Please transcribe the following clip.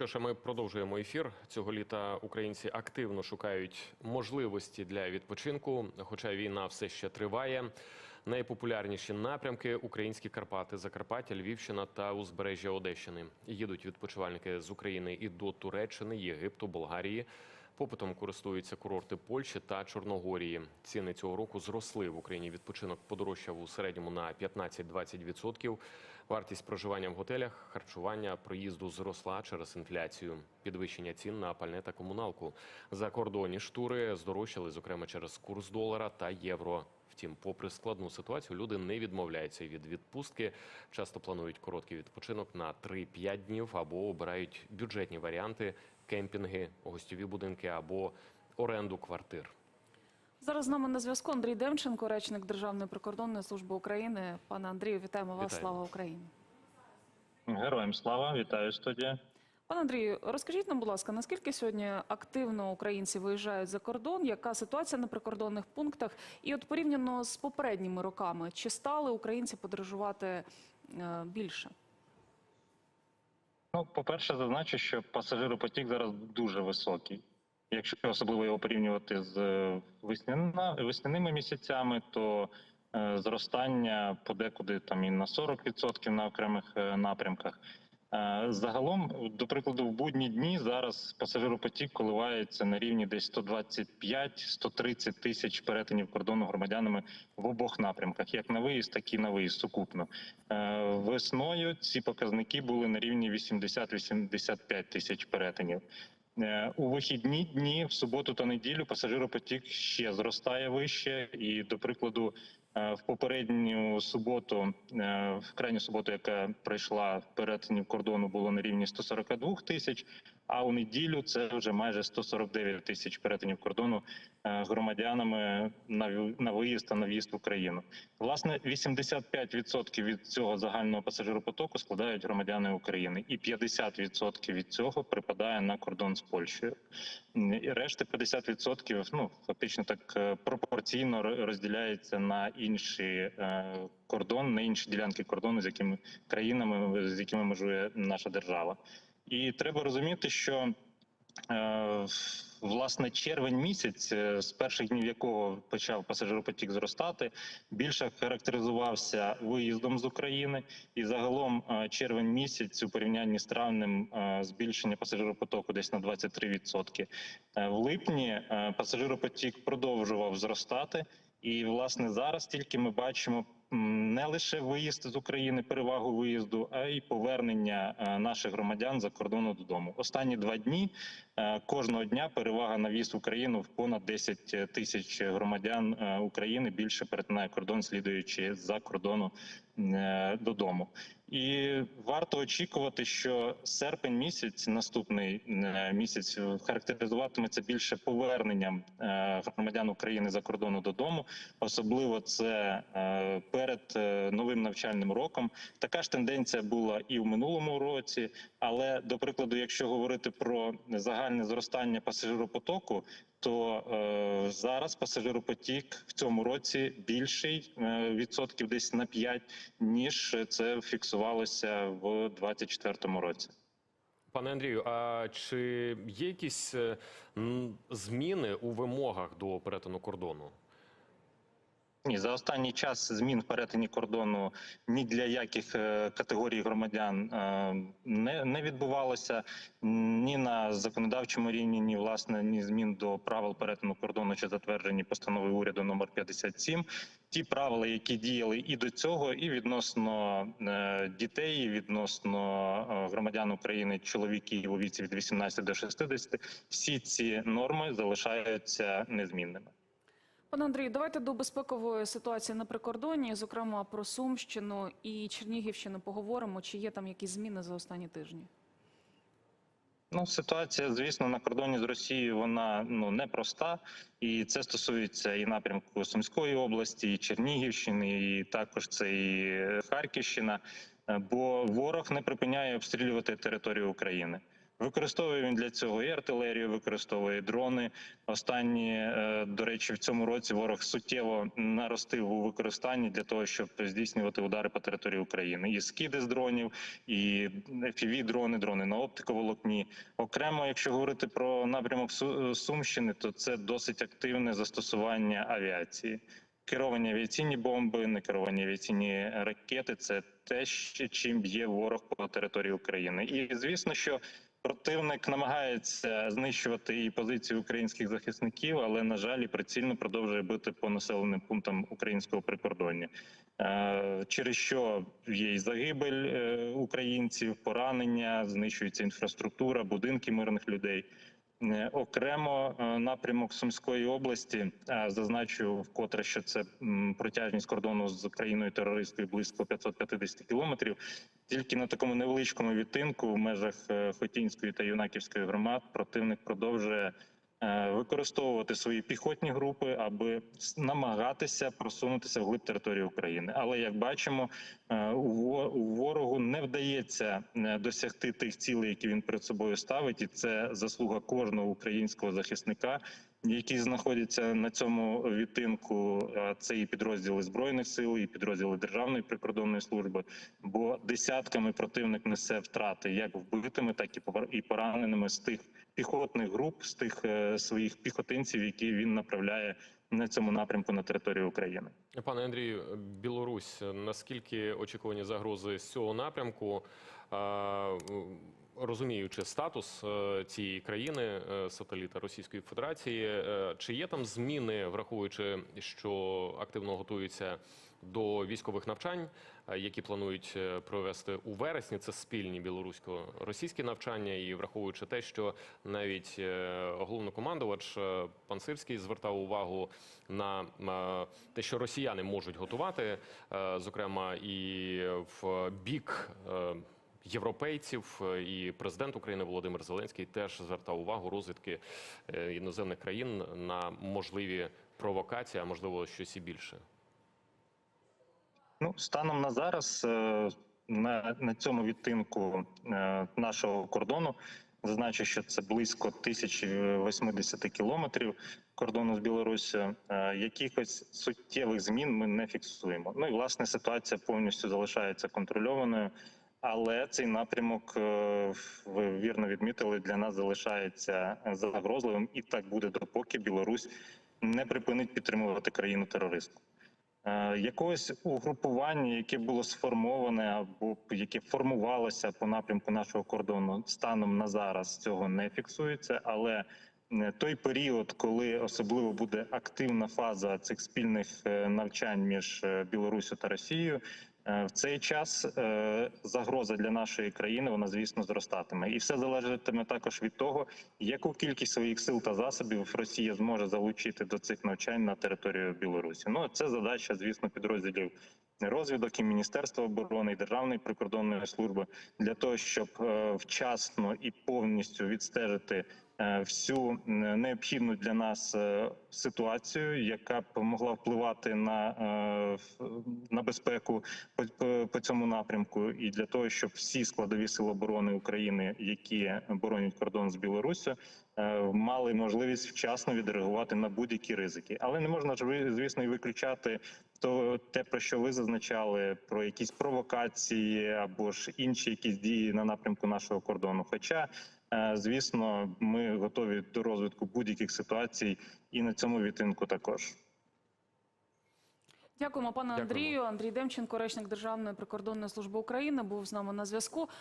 Що ж, ми продовжуємо ефір. Цього літа українці активно шукають можливості для відпочинку, хоча війна все ще триває. Найпопулярніші напрямки українські Карпати, Закарпаття, Львівщина та узбережжя Одещини. Їдуть відпочивальники з України і до Туреччини, Єгипту, Болгарії. Попитом користуються курорти Польщі та Чорногорії. Ціни цього року зросли в Україні. Відпочинок подорожчав у середньому на 15-20%. Вартість проживання в готелях, харчування, проїзду зросла через інфляцію. Підвищення цін на пальне та комуналку. Закордонні штури здорожчали, зокрема через курс долара та євро. Втім, попри складну ситуацію, люди не відмовляються від відпустки. Часто планують короткий відпочинок на 3-5 днів або обирають бюджетні варіанти кемпінги, гостьові будинки або оренду квартир. Зараз з нами на зв'язку Андрій Демченко, речник Державної прикордонної служби України. Пане Андрію, вітаємо вас. Вітаємо. Слава Україні. Героям слава, вітаю студія. Пане Андрію, розкажіть нам, будь ласка, наскільки сьогодні активно українці виїжджають за кордон? Яка ситуація на прикордонних пунктах? І от порівняно з попередніми роками, чи стали українці подорожувати е, більше? Ну, по-перше, зазначу, що пасажиропотік зараз дуже високий. Якщо особливо його порівнювати з е, весняна, весняними місяцями, то е, зростання подекуди там і на 40% на окремих е, напрямках. Е, загалом, до прикладу, в будні дні зараз пасажиропотік коливається на рівні десь 125-130 тисяч перетинів кордону громадянами в обох напрямках, як на виїзд, так і на виїзд сукупно. Е, Весною ці показники були на рівні 80-85 тисяч перетинів. Е, У вихідні дні в суботу та неділю пасажиропотік ще зростає вище. І, до прикладу, в попередню суботу, е, в крайню суботу, яка пройшла перетинів кордону, було на рівні 142 тисяч. А у неділю це вже майже 149 тисяч перетинів кордону е, громадянами на виїзд та на в'їзд в Україну. Власне, 85% від цього загального пасажиропотоку складають громадяни України, і 50% від цього припадає на кордон з Польщею. І решта 50% ну фактично так е, пропорційно розділяється на інші е, кордон, на інші ділянки кордону, з якими країнами з якими межує наша держава. І треба розуміти, що е, власне червень місяць, е, з перших днів якого почав пасажиропотік зростати, більше характеризувався виїздом з України, і загалом е, червень місяць у порівнянні з травнем збільшення пасажиропотоку десь на 23%. Е, В липні пасажиропотік продовжував зростати, і власне зараз тільки ми бачимо. Не лише виїзд з України, перевагу виїзду, а й повернення е, наших громадян за кордону додому. Останні два дні е, кожного дня перевага на в'їзд в Україну в понад 10 тисяч громадян е, України більше перетинає кордон, слідуючи за кордону додому. І варто очікувати, що серпень місяць, наступний місяць, характеризуватиметься більше поверненням громадян України за кордону додому. Особливо це е, перед е, новим навчальним роком. Така ж тенденція була і в минулому році. Але до прикладу, якщо говорити про загальне зростання пасажиропотоку, то е, зараз пасажиропотік в цьому році більший е, відсотків десь на 5, ніж це фіксувалося в 2024 році. Пане Андрію, а чи є якісь е, зміни у вимогах до перетину кордону? Ні, за останній час змін в перетині кордону ні для яких е, категорій громадян е, не, не відбувалося ні на законодавчому рівні, ні власне ні змін до правил перетину кордону, що затверджені постановою уряду номер 57. Ті правила, які діяли і до цього, і відносно е, дітей, і відносно громадян України, чоловіків у віці від 18 до 60, всі ці норми залишаються незмінними. Пане Андрію, давайте до безпекової ситуації на прикордоні, зокрема про Сумщину і Чернігівщину, поговоримо. Чи є там якісь зміни за останні тижні? Ну, ситуація, звісно, на кордоні з Росією вона ну непроста, і це стосується і напрямку Сумської області, і Чернігівщини, і також це і Харківщина. Е, Бо ворог не припиняє обстрілювати територію України. Використовує він для цього і артилерію, використовує і дрони. Останні, е, до речі, в цьому році ворог суттєво наростив у використанні для того, щоб здійснювати удари по території України. І скиди з дронів, і fpv дрони, дрони на оптиковолокні. Окремо, якщо говорити про напрямок Су- Сумщини, то це досить активне застосування авіації. Керовані авіаційні бомби, некеровані авіаційні ракети це те, чим б'є ворог по території України. І звісно, що противник намагається знищувати і позиції українських захисників, але на жаль, і прицільно продовжує бити по населеним пунктам українського прикордоння. Е, Через що є і загибель е, українців, поранення, знищується інфраструктура, будинки мирних людей. Е, Окремо е, напрямок Сумської області е, зазначу вкотре, що це протяжність кордону з країною терористкою близько 550 кілометрів. Тільки на такому невеличкому відтинку в межах Хотінської та Юнаківської громад противник продовжує використовувати свої піхотні групи, аби намагатися просунутися вглиб території України. Але як бачимо, е, у ворогу не вдається е, досягти тих цілей, які він перед собою ставить, і це заслуга кожного українського захисника. Які знаходяться на цьому відтинку, це і підрозділи збройних сил, і підрозділи Державної прикордонної служби. Бо десятками противник несе втрати як вбитими, так і пораненими з тих піхотних груп, з тих е, своїх піхотинців, які він направляє на цьому напрямку на територію України. Пане Андрію, Білорусь, наскільки очікувані загрози з цього напрямку, розуміючи статус е, цієї країни, е, сателіта Російської Федерації, е, чи є там зміни, враховуючи, що активно готуються до військових навчань, які планують провести у вересні, це спільні білорусько-російські навчання, і враховуючи те, що навіть головнокомандувач пан Сирський звертав увагу на те, що росіяни можуть готувати, зокрема і в бік. Європейців і президент України Володимир Зеленський теж звертав увагу розвідки е, іноземних країн на можливі провокації, а можливо щось і більше. Ну, станом на зараз е, на, на цьому відтинку е, нашого кордону зазначу, що це близько 1080 кілометрів кордону з Білоруссю. Е, Якихось суттєвих змін ми не фіксуємо. Ну і власне ситуація повністю залишається контрольованою. Але цей напрямок, е, ви вірно відмітили, для нас залишається загрозливим, і так буде допоки Білорусь не припинить підтримувати країну терористку. Е, Якогось угрупування, яке було сформоване або яке формувалося по напрямку нашого кордону, станом на зараз цього не фіксується. Але е, той період, коли особливо буде активна фаза цих спільних навчань між Білоруссю та Росією, в цей час е, загроза для нашої країни вона звісно зростатиме, і все залежатиме також від того, яку кількість своїх сил та засобів Росія зможе залучити до цих навчань на територію Білорусі. Ну це задача, звісно, підрозділів розвідок і Міністерства оборони і Державної прикордонної служби для того, щоб е, вчасно і повністю відстежити е, всю е, необхідну для нас е, ситуацію, яка б могла впливати на, е, на безпеку по, по, цьому напрямку, і для того, щоб всі складові сили оборони України, які боронять кордон з Білоруссю, е, мали можливість вчасно відреагувати на будь-які ризики. Але не можна ж звісно і виключати то те, про що ви зазначали, про якісь провокації або ж інші якісь дії на напрямку нашого кордону. Хоча, е, звісно, ми готові до розвитку будь-яких ситуацій і на цьому відтинку також. Дякуємо, пане Дякуємо. Андрію. Андрій Демченко, речник Державної прикордонної служби України, був з нами на зв'язку.